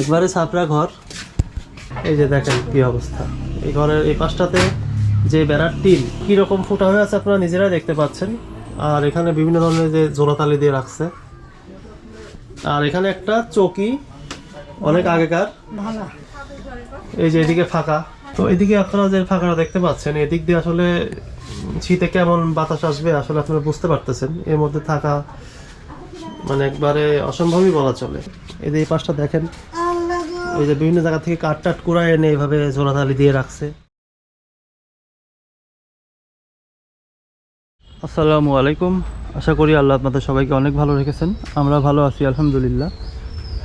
একবারে ছাপড়া ঘর। এই যে দেখেন কি অবস্থা। এই ঘরের এই পাশটাতে যে বেড়ার টিন কীরকম ফুটা হয়ে আছে আপনারা নিজেরাই দেখতে পাচ্ছেন। আর এখানে বিভিন্ন ধরনের যে জোড়াতালি দিয়ে রাখছে। আর এখানে একটা চকি অনেক আগেকার। এই যে এদিকে ফাঁকা। তো এদিকে আপনারা যে ফাঁকাটা দেখতে পাচ্ছেন এদিক দিয়ে আসলে শীতে কেমন বাতাস আসবে আসলে আপনারা বুঝতে পারতেছেন। এর মধ্যে থাকা মানে একবারে অসম্ভবই বলা চলে। এই যে এই পাশটা দেখেন এই যে বিভিন্ন জায়গা থেকে কাঠ টাট কুড়ায় এনে এইভাবে জোড়াতালি দিয়ে রাখছে। আসসালামু আলাইকুম। আশা করি আল্লাহ আপনাদের সবাইকে অনেক ভালো রেখেছেন। আমরা ভালো আছি, আলহামদুলিল্লাহ।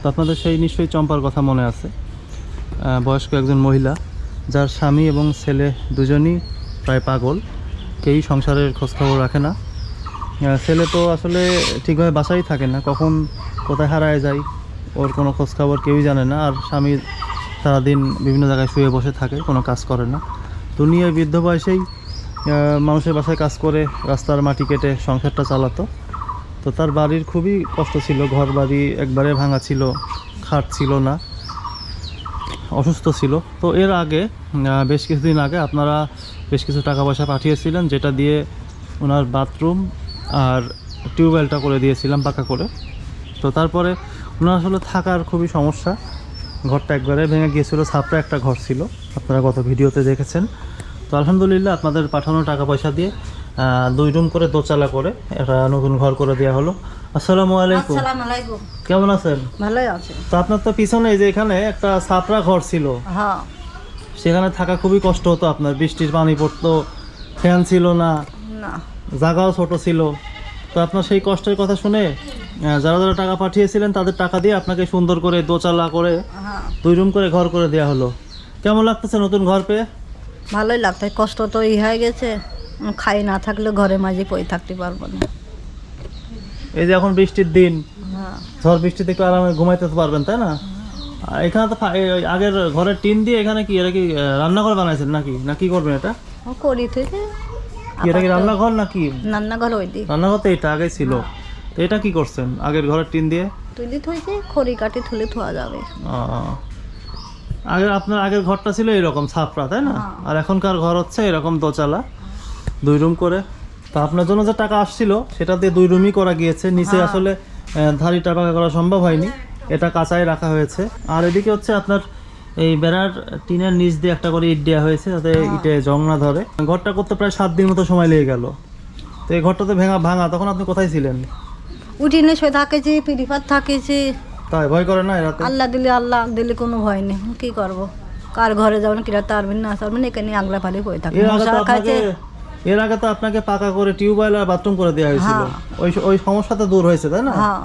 তো আপনাদের সেই নিশ্চয়ই চম্পার কথা মনে আছে। বয়স্ক একজন মহিলা, যার স্বামী এবং ছেলে দুজনই প্রায় পাগল। কেউই সংসারের খোঁজখবর রাখে না। ছেলে তো আসলে ঠিকভাবে বাসায় থাকে না, কখন কোথায় হারায় যায় ওর কোনো খোঁজখবর কেউই জানে না। আর স্বামী সারাদিন বিভিন্ন জায়গায় শুয়ে বসে থাকে, কোনো কাজ করে না। তো দুনিয়ায় বৃদ্ধ বয়সেই মানুষের বাসায় কাজ করে রাস্তার মাটি কেটে সংসারটা চালাতো। তো তার বাড়ির খুবই কষ্ট ছিল ঘর বাড়ি একবারে ভাঙা ছিল, খাট ছিল না, অসুস্থ ছিল। তো এর আগে বেশ কিছুদিন আগে আপনারা বেশ কিছু টাকা পয়সা পাঠিয়েছিলেন, যেটা দিয়ে ওনার বাথরুম আর টিউবওয়েলটা করে দিয়েছিলাম পাকা করে। তো তারপরে ওনার আসলে থাকার খুবই সমস্যা। ঘরটা একবারে ভেঙে গিয়েছিল ছাপড়া একটা ঘর ছিল। আপনারা গত ভিডিওতে দেখেছেন। তো আলহামদুলিল্লাহ আপনাদের পাঠানো টাকা পয়সা দিয়ে দুই রুম করে দোচালা করে একটা নতুন ঘর করে দেওয়া হলো। আসসালামু আলাইকুম। কেমন আছেন? ভালোই আছে। তো আপনার তো পিছনে এই যে এখানে একটা ছাপড়া ঘর ছিল। হ্যাঁ। সেখানে থাকা খুবই কষ্ট হতো আপনার। বৃষ্টির পানি পড়তো ফ্যান ছিল না। জায়গাও ছোট ছিল। তো আপনার সেই কষ্টের কথা শুনে যারা যারা টাকা পাঠিয়েছিলেন তাদের টাকা দিয়ে আপনাকে সুন্দর করে দোচালা করে হ্যাঁ। দুই রুম করে ঘর করে দেওয়া হলো। কেমন লাগতেছে নতুন ঘর পেয়ে? ভালোই লাগতো কষ্ট তো ই হয়ে গেছে। খাই না থাকলে ঘরে মাঝে পড়ে থাকতে পারব না। এই যে এখন বৃষ্টির দিন হ্যাঁ। ঝড় বৃষ্টিতে একটু আরামে ঘুমাইতে পারবেন তাই না? এখানে তো আগের ঘরের টিন দিয়ে এখানে কি এটা কি রান্নাঘর বানাইছেন নাকি? না কি করবেন এটা? করি থেকে এটা কি রান্নাঘর নাকি? রান্নাঘর ওই রান্নাঘর তো এটা আগে ছিল। এটা কি করছেন? আগের ঘরের টিন দিয়ে? দি থইছে খড়ি কাটি থুলে থোয়া যাবে। আহ, আগের আপনার আগের ঘরটা ছিল এরকম ছাপড়া তাই না? হ্যাঁ। আর এখনকার ঘর হচ্ছে এরকম দোচালা দুই রুম করে। তা আপনার জন্য যে টাকা আসছিল সেটা দিয়ে দুই রুমই করা গিয়েছে। নিচে হ্যাঁ। আসলে আহ, ধারিটা পাকা করা সম্ভব হয়নি। এটা কাঁচাই রাখা হয়েছে। আর এদিকে হচ্ছে আপনার এই বেড়ার টিনের নিচ দিয়ে একটা করে ইট দেওয়া হয়েছে যাতে হ্যাঁ। ইটে জং না ধরে। ঘরটা করতে প্রায় সাত দিন মতো সময় লেগে গেল। তো এই ঘরটা তো ভেঙা ভাঙা তখন আপনি কোথায় ছিলেন? উঠিনে শুয়ে থাকেছি পিরিপাত থাকেছি। তাই ভয় করে না এরাতে আল্লাহ দিলে আল্লাহ দিলে কোনো ভয় নেই। কি করব? কার ঘরে যাবেন কিরা তারবেন না তারবেন এখানে আগলা ফালি হয়ে থাকে। এর আগে তো মশা আপনাকে খাচ্ছে এর আগে তো আপনাকে পাকা করে টিউবওয়েল আর বাথরুম করে দেওয়া হয়েছিল। হ্যাঁ। ওই ওই সমস্যা তো দূর হয়েছে তাই না? হ্যাঁ।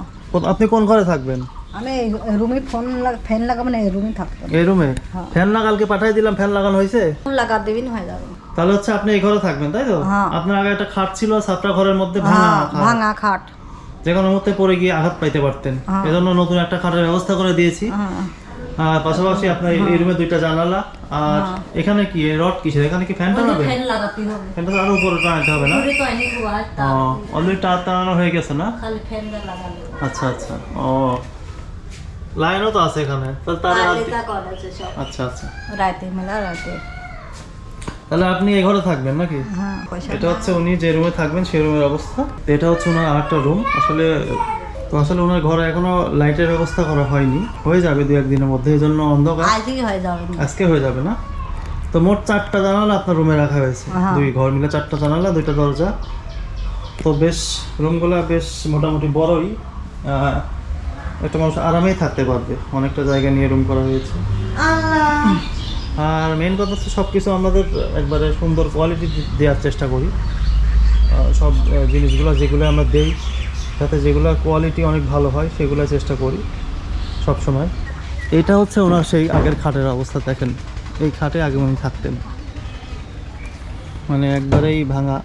আপনি কোন ঘরে থাকবেন? আমি রুমে ফোন ফ্যান লাগাবো না এই রুমে থাকতাম এই রুমে? হ্যাঁ। ফ্যান লাগালকে পাঠিয়ে দিলাম ফ্যান লাগানো হয়েছে? ফোন লাগা দেবেন হয়ে যাবে। তাহলে হচ্ছে আপনি এই ঘরে থাকবেন তাই তো? হ্যাঁ। আপনার আগে একটা খাট ছিল সাতটা ঘরের মধ্যে ভাঙা ভাঙা খাট। যে কোনো মুহূর্তে পড়ে গিয়ে আঘাত পাইতে পারতেন। হ্যাঁ। এজন্য নতুন একটা খাটের ব্যবস্থা করে দিয়েছি। হ্যাঁ। আর পাশাপাশি আপনার এই রুমে দুইটা জানালা। আর হ্যাঁ। এখানে কি? রড কিসের? এখানে কি ফ্যান টানাবে হবে। ফ্যানটা তো আরও উপরে টানাতে হবে না? অলরেডি টার টানানো হয়ে গেছে না? ফ্যানটা আচ্ছা আচ্ছা। ও লাইনও তো আছে এখানে। তাহলে তারে আচ্ছা আচ্ছা। রাতে মেলা রাতে। তাহলে আপনি এই ঘরে থাকবেন নাকি? হ্যাঁ এটা হচ্ছে উনি যে রুমে থাকবেন সেই রুমের অবস্থা। এটা হচ্ছে ওনার আরেকটা রুম আসলে তো আসলে ওনার ঘরে এখনও লাইটের ব্যবস্থা করা হয়নি। হয়ে যাবে দু একদিনের মধ্যে এই জন্য অন্ধকার। আজকে হয়ে যাবে না? তো মোট চারটা জানালা আপনার রুমে রাখা হয়েছে। হ্যাঁ। দুই ঘর মিলে চারটা জানালা দুইটা দরজা। তো বেশ রুমগুলো বেশ মোটামুটি বড়ই। একটা মানুষ আরামেই থাকতে পারবে। অনেকটা জায়গা নিয়ে রুম করা হয়েছে। আর মেন কথা হচ্ছে সব কিছু আমাদের একবারে সুন্দর কোয়ালিটি দেওয়ার চেষ্টা করি। সব জিনিসগুলো যেগুলো আমরা দেই, যাতে যেগুলো কোয়ালিটি অনেক ভালো হয়, সেগুলো চেষ্টা করি সব সময় এটা হচ্ছে ওনার সেই আগের খাটের অবস্থা, দেখেন। এই খাটে আগে উনি থাকতেন। মানে একবারেই ভাঙা।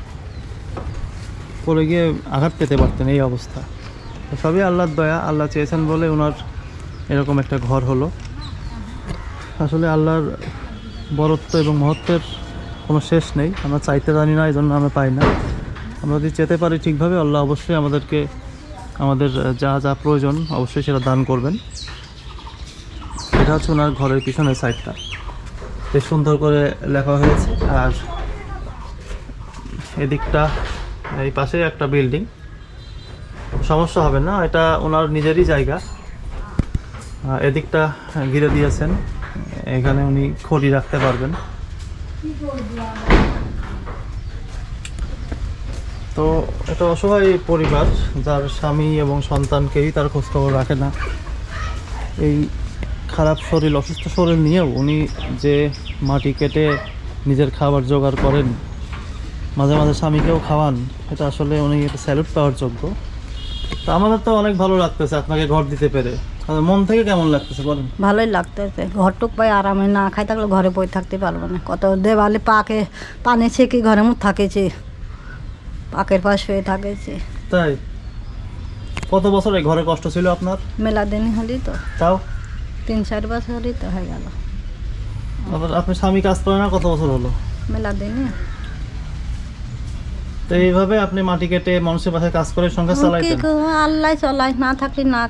পড়ে গিয়ে আঘাত পেতে পারতেন এই অবস্থা। সবই আল্লাহর দয়া, আল্লাহ চেয়েছেন বলে ওনার এরকম একটা ঘর হলো। আসলে আল্লাহর বরত্ব এবং মহত্বের কোনো শেষ নেই। আমরা চাইতে জানি না এই জন্য আমরা পাই না। আমরা যদি যেতে পারি ঠিকভাবে, আল্লাহ অবশ্যই আমাদেরকে, আমাদের যা যা প্রয়োজন অবশ্যই সেটা দান করবেন। এটা হচ্ছে ওনার ঘরের পিছনের সাইডটা। বেশ সুন্দর করে লেখা হয়েছে। আর এদিকটা, এই পাশে একটা বিল্ডিং। সমস্যা হবে না, এটা ওনার নিজেরই জায়গা। এদিকটা ঘিরে দিয়েছেন। এখানে উনি খড়ি রাখতে পারবেন। তো এটা অসহায় পরিবার, যার স্বামী এবং সন্তানকেই তার খোঁজখবর রাখে না। এই খারাপ শরীর, অসুস্থ শরীর নিয়েও উনি যে মাটি কেটে নিজের খাবার জোগাড় করেন, মাঝে মাঝে স্বামীকেও খাওয়ান, এটা আসলে উনি এটা স্যালুট পাওয়ার যোগ্য। তো আমাদের তো অনেক ভালো লাগতেছে আপনাকে ঘর দিতে পেরে। মন থেকে কেমন লাগতেছে বলেন? ভালোই লাগতেছে। ঘরটুক পাই আরামে না খাই থাকলে ঘরে বই থাকতে পারব না। কত দেওয়ালে পাকে পানি ছেঁকে ঘরে মুখ থাকেছে? পাকের পাশ হয়ে থাকেছে। তাই? কত বছর এই ঘরে কষ্ট ছিল আপনার? মেলা দিন হলি তো। তাও? তিন চার বছরই তো হয়ে গেল। আপনার স্বামী কাজ করে না? কত বছর হলো? মেলা দিনে। তো এইভাবে আপনি মাটি কেটে মানুষের বাসায় কাজ করে সংসার চালাইতেন? আল্লাহ চলাই না থাকলে না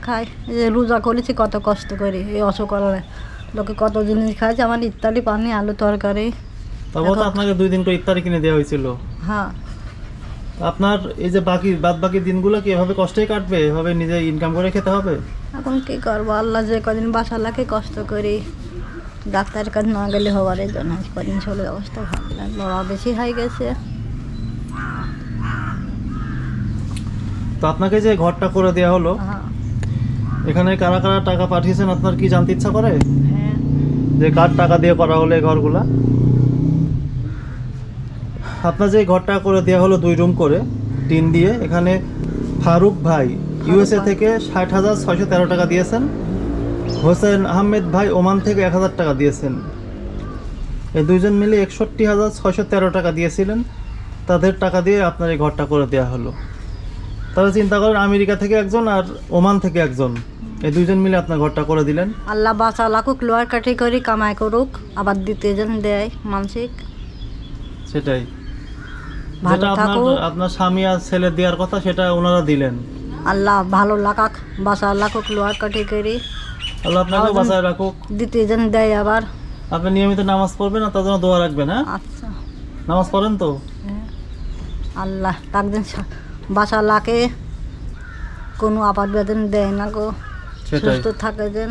যে রোজা করেছি কত কষ্ট করি এই লোকে কত জিনিস খাইছে আমার ইত্যাদি পানি আলু তরকারি। তবুও তো আপনাকে দুই দিন করে ইফতারি কিনে দেওয়া হয়েছিল। হ্যাঁ। আপনার এই যে বাকি বাদ বাকি দিনগুলো কি এভাবে কষ্টেই কাটবে? এভাবে নিজে ইনকাম করে খেতে হবে? এখন কি করব? আল্লাহ যে কদিন বাসা লাগে কষ্ট করি। ডাক্তারের কাছে না গেলে এই জন্য কদিন চলে অবস্থা ভালো লড়া বেশি হয়ে গেছে। তো আপনাকে যে ঘরটা করে দেওয়া হলো হ্যাঁ। এখানে কারা কারা টাকা পাঠিয়েছেন? আপনার কি জানতে ইচ্ছা করে? হ্যাঁ। যে কার টাকা দিয়ে করা হলো এই ঘরগুলা? আপনার যে ঘরটা করে দেওয়া হলো দুই রুম করে টিন দিয়ে এখানে ফারুক ভাই ইউএসএ। থেকে ষাট হাজার ছয়শো তেরো টাকা দিয়েছেন। হোসেন আহমেদ ভাই ওমান থেকে এক হাজার টাকা দিয়েছেন। এই দুইজন মিলে একষট্টি হাজার ছয়শো তেরো টাকা দিয়েছিলেন। তাদের টাকা দিয়ে আপনার এই ঘরটা করে দেওয়া হলো। তাহলে চিন্তা করেন আমেরিকা থেকে একজন আর ওমান থেকে একজন। এই দুইজন মিলে আপনার ঘরটা করে দিলেন। আল্লাহ বাসা লাকুক লোয়ার কাটি করি কামাই করুক আবার দিতে যেন দেয় মানসিক। সেটাই। যেটা আপনার আপনার স্বামী আর ছেলে দেওয়ার কথা সেটা ওনারা দিলেন। আল্লাহ ভালো লাগাক বাসা লাকুক লোয়ার কাটি করি। আল্লাহ আপনাকে বাঁচায় রাখুক। দেয় আবার। আপনি নিয়মিত নামাজ পড়বেন আর তার জন্য দোয়া রাখবেন হ্যাঁ? আচ্ছা। নামাজ পড়েন তো? হ্যাঁ। আল্লাহ বাসা লাকে কোনো আপাত বেদন দেয় না গো। সুস্থ থাকে যেন।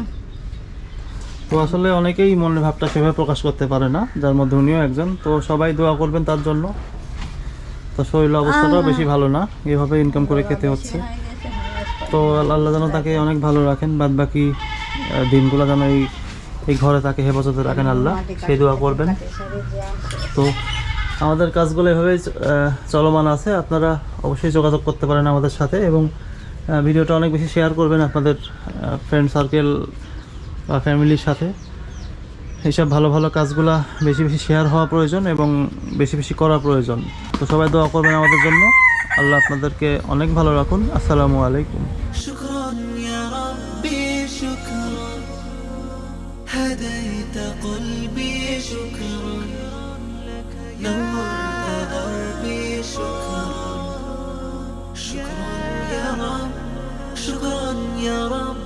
তো আসলে অনেকেই মনের ভাবটা সেভাবে প্রকাশ করতে পারে না যার মধ্যে উনিও একজন। তো সবাই দোয়া করবেন তার জন্য। তো শরীর অবস্থাটাও বেশি ভালো না এভাবে ইনকাম করে খেতে হচ্ছে। তো আল্লাহ যেন তাকে অনেক ভালো রাখেন বাদ বাকি দিনগুলো যেন এই এই ঘরে তাকে হেফাজতে রাখেন আল্লাহ। সেই দোয়া করবেন। তো আমাদের কাজগুলো এভাবেই আহ, চলমান আছে আপনারা অবশ্যই যোগাযোগ করতে পারেন আমাদের সাথে এবং আহ, ভিডিওটা অনেক বেশি শেয়ার করবেন আপনাদের ফ্রেন্ড সার্কেল বা ফ্যামিলির সাথে এইসব ভালো ভালো কাজগুলা বেশি বেশি শেয়ার হওয়া প্রয়োজন এবং বেশি বেশি করা প্রয়োজন তো সবাই দোয়া করবেন আমাদের জন্য আল্লাহ আপনাদেরকে অনেক ভালো রাখুন আসসালামু আলাইকুম شكرا يا ربي شكرا هديت قلبي نورت قلبي شكرا. شكرا يا رب شكرا يا رب.